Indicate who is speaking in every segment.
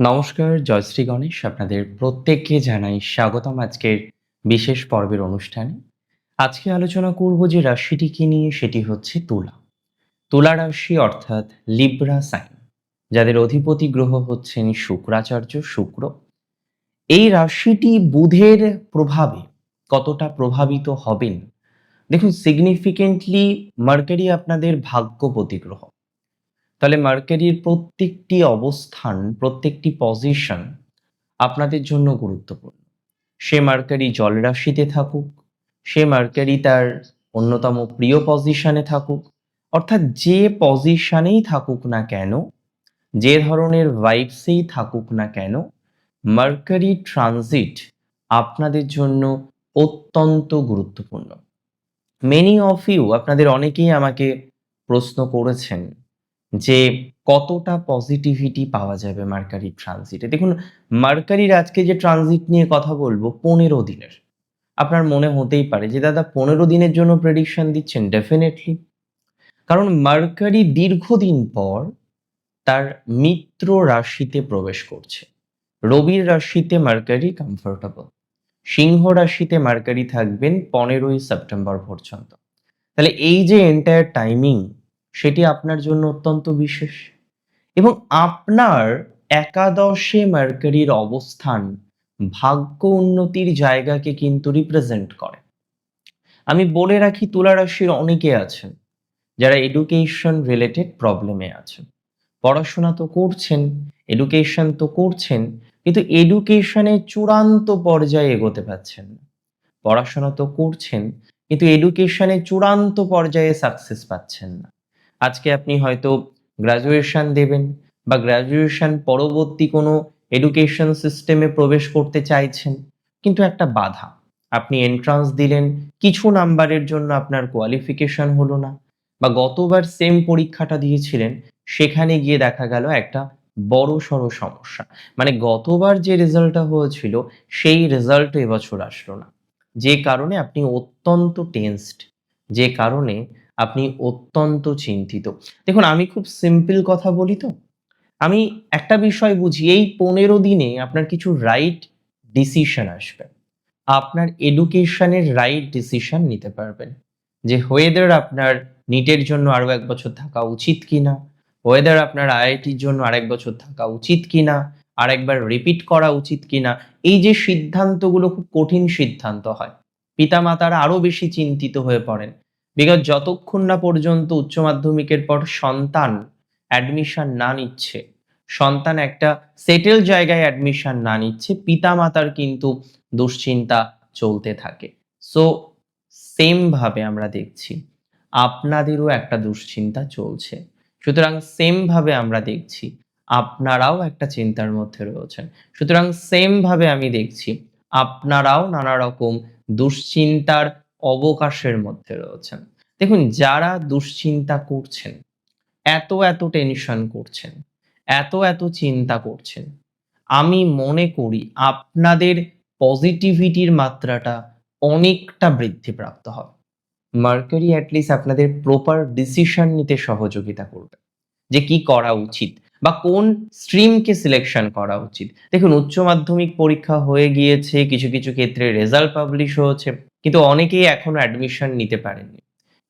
Speaker 1: নমস্কার জয়শ্রী গণেশ। আপনাদের প্রত্যেককে জানাই স্বাগতম আজকের বিশেষ পর্বের অনুষ্ঠানে। আজকে আলোচনা করব যে রাশিটিকে নিয়ে, সেটি হচ্ছে তুলা। তুলা রাশি অর্থাৎ লিব্রা সাইন যাদের অধিপতি গ্রহ হচ্ছেন শুক্রাচার্য শুক্র। এই রাশিটি বুধের প্রভাবে কতটা প্রভাবিত হবেন? দেখুন সিগনিফিকেন্টলি মার্কারি আপনাদের ভাগ্যপতি গ্রহ। তাহলে মার্কারির প্রত্যেকটি অবস্থান, প্রত্যেকটি পজিশন আপনাদের জন্য গুরুত্বপূর্ণ। সে মার্কারি জলরাশিতে থাকুক, সে মার্কারি তার অন্যতম প্রিয় পজিশনে থাকুক, অর্থাৎ যে পজিশনেই থাকুক না কেন, যে ধরনের ভাইবসেই থাকুক না কেন মার্কারি ট্রানজিট আপনাদের জন্য অত্যন্ত গুরুত্বপূর্ণ। মেনি অফ ইউ আপনাদের অনেকেই আমাকে প্রশ্ন করেছেন যে কতটা পজিটিভিটি পাওয়া যাবে মার্কারি ট্রানজিটে দেখুন, মার্কারির আজকে যে ট্রানজিট নিয়ে কথা বলব, পনেরো দিনের। আপনার মনে হতেই পারে যে, দাদা, পনেরো দিনের জন্য প্রেডিকশন দিচ্ছেন? ডেফিনেটলি কারণ মার্কারি দীর্ঘদিন পর তার মিত্র রাশিতে প্রবেশ করছে। রবির রাশিতে মার্কারি কমফোর্টেবল সিংহ রাশিতে মার্কারি থাকবেন পনেরোই সেপ্টেম্বর পর্যন্ত। তাহলে এই যে এন্টায়ার টাইমিং সেটি আপনার জন্য অত্যন্ত বিশেষ। এবং আপনার একাদশে মার্কারির অবস্থান ভাগ্য উন্নতির জায়গাকে কিন্তু রিপ্রেজেন্ট করে। আমি বলে রাখি তুলা রাশির অনেকে আছেন যারা এডুকেশন রিলেটেড প্রবলেমে আছেন। পড়াশোনা তো করছেন এডুকেশন তো করছেন, কিন্তু এডুকেশনের চূড়ান্ত পর্যায়ে এগোতে পারছেন না। পড়াশোনা তো করছেন, কিন্তু এডুকেশনের চূড়ান্ত পর্যায়ে সাকসেস পাচ্ছেন না। আজকে আপনি হয়তো গ্রাজুয়েশন দেবেন বা গ্রাজুয়েশন পরবর্তী কোনো এডুকেশন সিস্টেমে প্রবেশ করতে চাইছেন, কিন্তু একটা বাধা। আপনি এন্ট্রান্স দিলেন, কিছু নাম্বারের জন্য আপনার কোয়ালিফিকেশন হলো না বা গতবার সেম পরীক্ষাটা দিয়েছিলেন, সেখানে গিয়ে দেখা গেল একটা বড় সড়ো সমস্যা। মানে গতবার যে রেজাল্টটা হয়েছিল, সেই রেজাল্ট এবছর আসলো না। যে কারণে আপনি অত্যন্ত টেন্সড যে কারণে আপনি অত্যন্ত চিন্তিত। দেখুন, আমি খুব সিম্পল কথা বলি তো। আমি একটা বিষয় বুঝি, এই পনেরো দিনে আপনার কিছু রাইট ডিসিশন আসবে। আপনার এডুকেশনের রাইট ডিসিশন নিতে পারবেন। যে ওয়েদার আপনার নিটের জন্য আরও এক বছর থাকা উচিত কিনা ওয়েদার আপনার আইআইটির জন্য আরেক বছর থাকা উচিত কি কিনা, আরেকবার রিপিট করা উচিত কিনা, এই যে সিদ্ধান্তগুলো খুব কঠিন সিদ্ধান্ত হয়। পিতামাতারা আরও বেশি চিন্তিত হয়ে পড়েন। বিকজ যতক্ষণ না পর্যন্ত উচ্চ মাধ্যমিকের পর সন্তান অ্যাডমিশন না নিচ্ছে, সন্তান একটা সেটেল জায়গায় অ্যাডমিশন না নিচ্ছে, পিতামাতার কিন্তু দুশ্চিন্তা চলতে থাকে। সো সেম ভাবে আমরা দেখছি, আপনাদেরও একটা দুশ্চিন্তা চলছে। সুতরাং সেম ভাবে আমরা দেখছি, আপনারাও একটা চিন্তার মধ্যে রয়েছেন। সুতরাং সেম ভাবে আমি দেখছি, আপনারাও নানা রকম দুশ্চিন্তার অবকাশের মধ্যে রয়েছেন। দেখুন, যারা দুশ্চিন্তা করছেন, এত এত টেনশন করছেন, এত এত চিন্তা করছেন, আমি মনে করি আপনাদের পজিটিভিটির মাত্রাটা অনেকটা বৃদ্ধিপ্রাপ্ত হবে। মার্কারি অ্যাটলিস্ট আপনাদের প্রপার ডিসিশন নিতে সহযোগিতা করবে যে কি করা উচিত বা কোন স্ট্রিমকে সিলেকশন করা উচিত। দেখুন, উচ্চ মাধ্যমিক পরীক্ষা হয়ে গিয়েছে, কিছু কিছু ক্ষেত্রে রেজাল্ট পাবলিশ হয়েছে। কিন্তু অনেকেই এখনও অ্যাডমিশন নিতে পারেননি।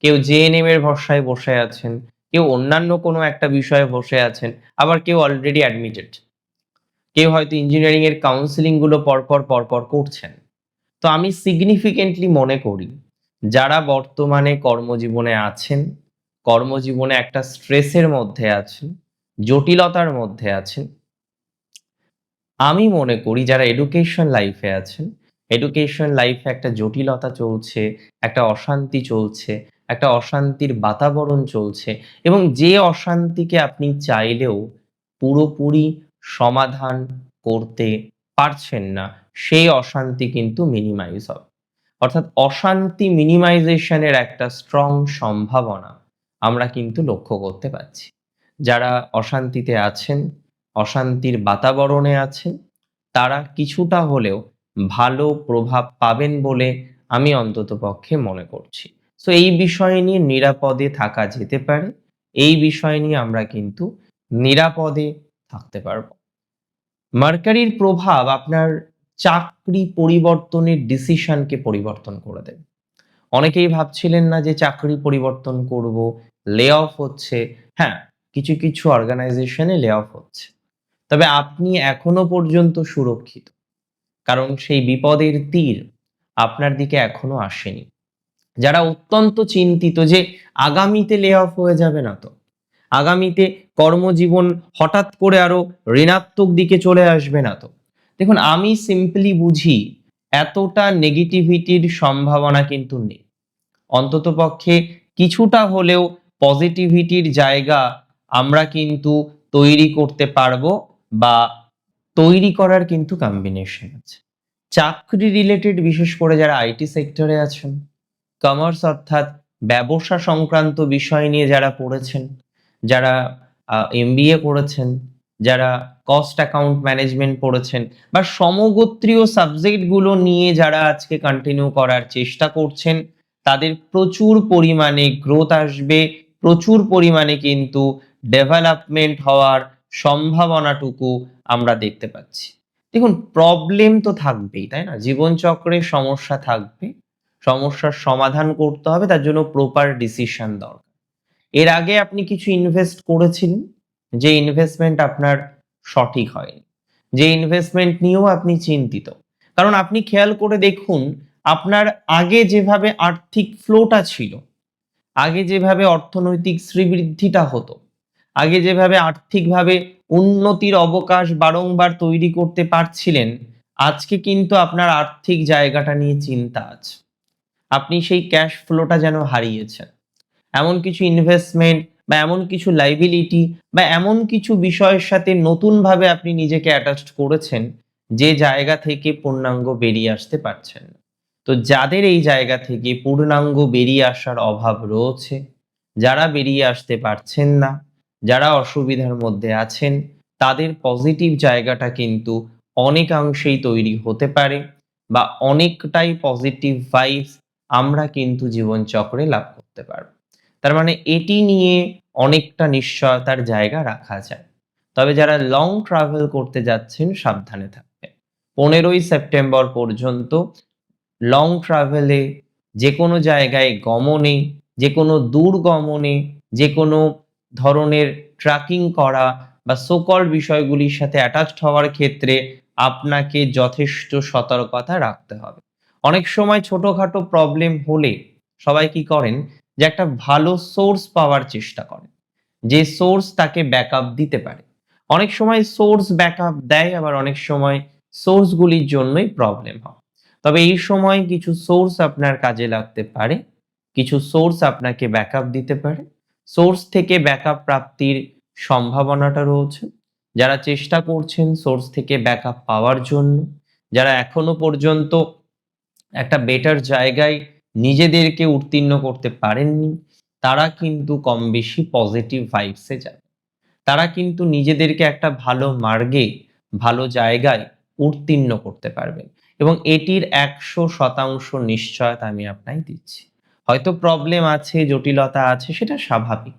Speaker 1: কেউ জেএনএম এর ভরসায় বসে আছেন, কেউ অন্যান্য কোনো একটা বিষয়ে বসে আছেন, আবার কেউ অলরেডি অ্যাডমিটেড কেউ হয়তো ইঞ্জিনিয়ারিং এর কাউন্সিলিংগুলো পরপর পরপর করছেন। তো আমি সিগনিফিকেন্টলি মনে করি, যারা বর্তমানে কর্মজীবনে আছেন, কর্মজীবনে একটা স্ট্রেসের মধ্যে আছেন, জটিলতার মধ্যে আছেন, আমি মনে করি যারা এডুকেশন লাইফে আছেন এডুকেশন লাইফে একটা জটিলতা চলছে, একটা অশান্তি চলছে, একটা অশান্তির বাতাবরণ চলছে এবং যে অশান্তিকে আপনি চাইলেও পুরোপুরি সমাধান করতে পারছেন না, সেই অশান্তি কিন্তু মিনিমাইজ হবে। অর্থাৎ অশান্তি মিনিমাইজেশনের একটা স্ট্রং সম্ভাবনা আমরা কিন্তু লক্ষ্য করতে পারছি। যারা অশান্তিতে আছেন, অশান্তির বাতাবরণে আছেন, তারা কিছুটা হলেও ভালো প্রভাব পাবেন বলে আমি অন্তত পক্ষে মনে করছি। সো এই বিষয় নিয়ে নিরাপদে থাকা যেতে পারে, এই বিষয় নিয়ে আমরা কিন্তু নিরাপদে থাকতে পারব। মার্কারির প্রভাব আপনার চাকরি পরিবর্তনের ডিসিশনকে পরিবর্তন করে দেবে। অনেকেই ভাবছিলেন না যে চাকরি পরিবর্তন করব লে অফ হচ্ছে। হ্যাঁ কিছু কিছু অর্গানাইজেশনে লে অফ হচ্ছে। তবে আপনি এখনও পর্যন্ত সুরক্ষিত। কারণ সেই বিপদের তীর আপনার দিকে এখনও আসেনি। যারা অত্যন্ত চিন্তিত যে আগামীতে লে অফ হয়ে যাবে না তো। আগামীতে কর্মজীবন হঠাৎ করে আরও ঋণাত্মক দিকে চলে আসবে না তো। দেখুন, আমি সিম্পলি বুঝি এতটা নেগেটিভিটির সম্ভাবনা কিন্তু নেই। অন্তত পক্ষে কিছুটা হলেও পজিটিভিটির জায়গা আমরা কিন্তু তৈরি করতে পারব বা তৈরি করার কিন্তু কম্বিনেশন আছে। চাকরি রিলেটেড বিশেষ করে যারা আইটি সেক্টরে আছেন কমার্স অর্থাৎ ব্যবসা সংক্রান্ত বিষয় নিয়ে যারা পড়েছেন, যারা এমবিএ করেছেন, যারা কস্ট অ্যাকাউন্ট ম্যানেজমেন্ট পড়েছেন বা সমগোত্রীয় সাবজেক্টগুলো নিয়ে যারা আজকে কন্টিনিউ করার চেষ্টা করছেন, তাদের প্রচুর পরিমাণে গ্রোথ আসবে, প্রচুর পরিমাণে কিন্তু ডেভেলপমেন্ট হওয়ার সম্ভাবনাটুকু আমরা দেখতে পাচ্ছি। দেখুন প্রবলেম তো থাকবেই, তাই না? জীবনচক্রে সমস্যা থাকবে, সমস্যার সমাধান করতে হবে, তার জন্য প্রপার ডিসিশন দরকার। এর আগে আপনি কিছু ইনভেস্ট করেছিলেন, যে ইনভেস্টমেন্ট আপনার সঠিক হয়নি। যে ইনভেস্টমেন্ট নিয়েও আপনি চিন্তিত। কারণ আপনি খেয়াল করে দেখুন, আপনার আগে যেভাবে আর্থিক ফ্লোটা ছিল, আগে যেভাবে অর্থনৈতিক শ্রীবৃদ্ধিটা হতো আগে যেভাবে আর্থিকভাবে উন্নতির অবকাশ বারংবার তৈরি করতে পারছিলেন, আজকে কিন্তু আপনার আর্থিক জায়গাটা নিয়ে চিন্তা আছে। আপনি সেই ক্যাশ ফ্লোটা যেন হারিয়েছেন। এমন কিছু ইনভেস্টমেন্ট বা এমন কিছু লাইবিলিটি বা এমন কিছু বিষয়ের সাথে নতুনভাবে আপনি নিজেকে অ্যাটাচড করেছেন, যে জায়গা থেকে পূর্ণাঙ্গ বেরিয়ে আসতে পারছেন তো যাদের এই জায়গা থেকে পূর্ণাঙ্গ বেরিয়ে আসার অভাব রয়েছে, যারা বেরিয়ে আসতে পারছেন না যারা অসুবিধার মধ্যে আছেন, তাদের পজিটিভ জায়গাটা কিন্তু অনেকাংশেই তৈরি হতে পারে বা অনেকটাই পজিটিভ ভাইবস আমরা কিন্তু জীবনচক্রে লাভ করতে পারব। তার মানে এটি নিয়ে অনেকটা নিশ্চয়তার জায়গা রাখা যায়। তবে যারা লং ট্রাভেল করতে যাচ্ছেন, সাবধানে থাকবেন। পনেরোই সেপ্টেম্বর পর্যন্ত লং ট্রাভেলে যে কোনো জায়গায় গমনে যে কোনো দূর গমনে যে কোনো ধরনের ট্র্যাকিং করা বা সোকল বিষয়গুলির সাথে অ্যাটাচড হওয়ার ক্ষেত্রে আপনাকে যথেষ্ট সতর্কতা রাখতে হবে। অনেক সময় ছোটখাটো প্রবলেম হলে সবাই কি করেন যে একটা ভালো সোর্স পাওয়ার চেষ্টা করেন, যে সোর্স তাকে ব্যাকআপ দিতে পারে। অনেক সময় সোর্স ব্যাকআপ দেয়, আবার অনেক সময় সোর্সগুলির জন্যই প্রবলেম হয়। তবে এই সময় কিছু সোর্স আপনার কাজে লাগতে পারে, কিছু সোর্স আপনাকে ব্যাকআপ দিতে পারে। সোর্স থেকে ব্যাকআপ প্রাপ্তির সম্ভাবনাটা রয়েছে। যারা চেষ্টা করছেন সোর্স থেকে ব্যাকআপ পাওয়ার জন্য, যারা এখনও পর্যন্ত একটা বেটার জায়গায় নিজেদেরকে উত্তীর্ণ করতে পারেননি, তারা কিন্তু কম বেশি পজিটিভ ভাইবসে যাবে। তারা কিন্তু নিজেদেরকে একটা ভালো মার্গে, ভালো জায়গায় উত্তীর্ণ করতে পারবেন। এবং এটির একশো শতাংশ নিশ্চয়তা আমি আপনাই দিচ্ছি। হয়তো প্রবলেম আছে, জটিলতা আছে, সেটা স্বাভাবিক।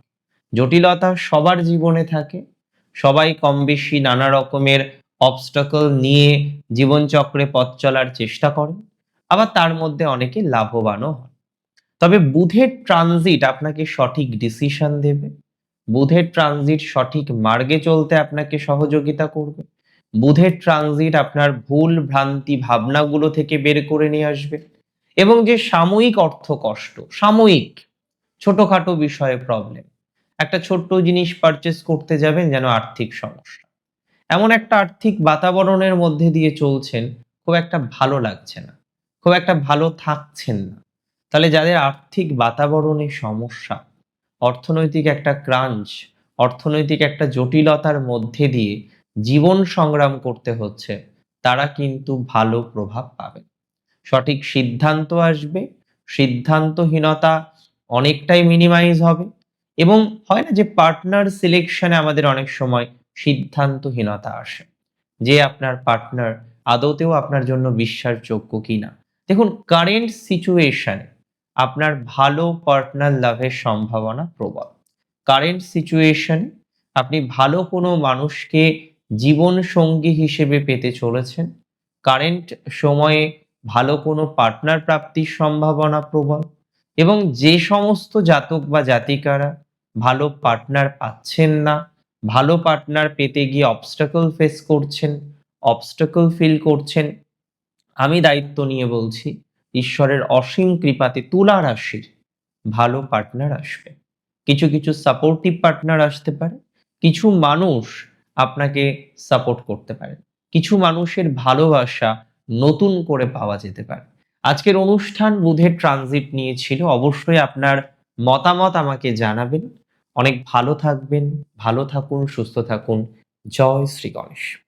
Speaker 1: জটিলতা সবার জীবনে থাকে। সবাই কম বেশি নানা রকমের অবস্টাকল নিয়ে জীবনচক্রে পথ চলার চেষ্টা করে। আবার তার মধ্যে অনেকে লাভবানও হয়। তবে বুধের ট্রানজিট আপনাকে সঠিক ডিসিশন দেবে। বুধের ট্রানজিট সঠিক মার্গে চলতে আপনাকে সহযোগিতা করবে। বুধের ট্রানজিট আপনার ভুল ভ্রান্তি ভাবনাগুলো থেকে বের করে নিয়ে আসবে। এবং যে সাময়িক অর্থ কষ্ট, সাময়িক ছোটখাটো বিষয়ে প্রবলেম একটা ছোট্ট জিনিস পারচেস করতে যাবেন যেন আর্থিক সমস্যা। এমন একটা আর্থিক বাতাবরণের মধ্যে দিয়ে চলছেন, খুব একটা ভালো লাগছে না, খুব একটা ভালো থাকছেন না। তাহলে যাদের আর্থিক বাতাবরণে সমস্যা, অর্থনৈতিক একটা ক্রাঞ্চ, অর্থনৈতিক একটা জটিলতার মধ্যে দিয়ে জীবন সংগ্রাম করতে হচ্ছে, তারা কিন্তু ভালো প্রভাব পাবে সঠিক সিদ্ধান্ত আসবে, সিদ্ধান্তহীনতা অনেকটাই মিনিমাইজ হবে এবং হয় না যে পার্টনার সিলেকশনে আমাদের অনেক সময় সিদ্ধান্তহীনতা আসে, যে আপনার পার্টনার আদতেও আপনার জন্য বিশ্বাসযোগ্য কিনা। দেখুন কারেন্ট সিচুয়েশনে আপনার ভালো পার্টনার লাভের সম্ভাবনা প্রবল। কারেন্ট সিচুয়েশনে আপনি ভালো কোনো মানুষকে জীবন সঙ্গী হিসেবে পেতে চলেছেন। কারেন্ট সময়ে ভালো কোনো পার্টনার প্রাপ্তির সম্ভাবনা প্রবল এবং যে সমস্ত জাতক বা জাতিকারা ভালো পার্টনার পাচ্ছেন না, ভালো পার্টনার পেতে গিয়ে অবস্টাকল ফেস করছেন অবস্টাকল ফিল করছেন, আমি দায়িত্ব নিয়ে বলছি, ঈশ্বরের অসীম কৃপাতে তুলা রাশির ভালো পার্টনার আসবে। কিছু কিছু সাপোর্টিভ পার্টনার আসতে পারে, কিছু মানুষ আপনাকে সাপোর্ট করতে পারে। কিছু মানুষের ভালোবাসা নতুন করে পাওয়া যেতে পারে। আজকের অনুষ্ঠান বুধের ট্রানজিট নিয়েছিল অবশ্যই আপনার মতামত আমাকে জানাবেন। অনেক ভালো থাকবেন, ভালো থাকুন, সুস্থ থাকুন। জয় শ্রী গণেশ।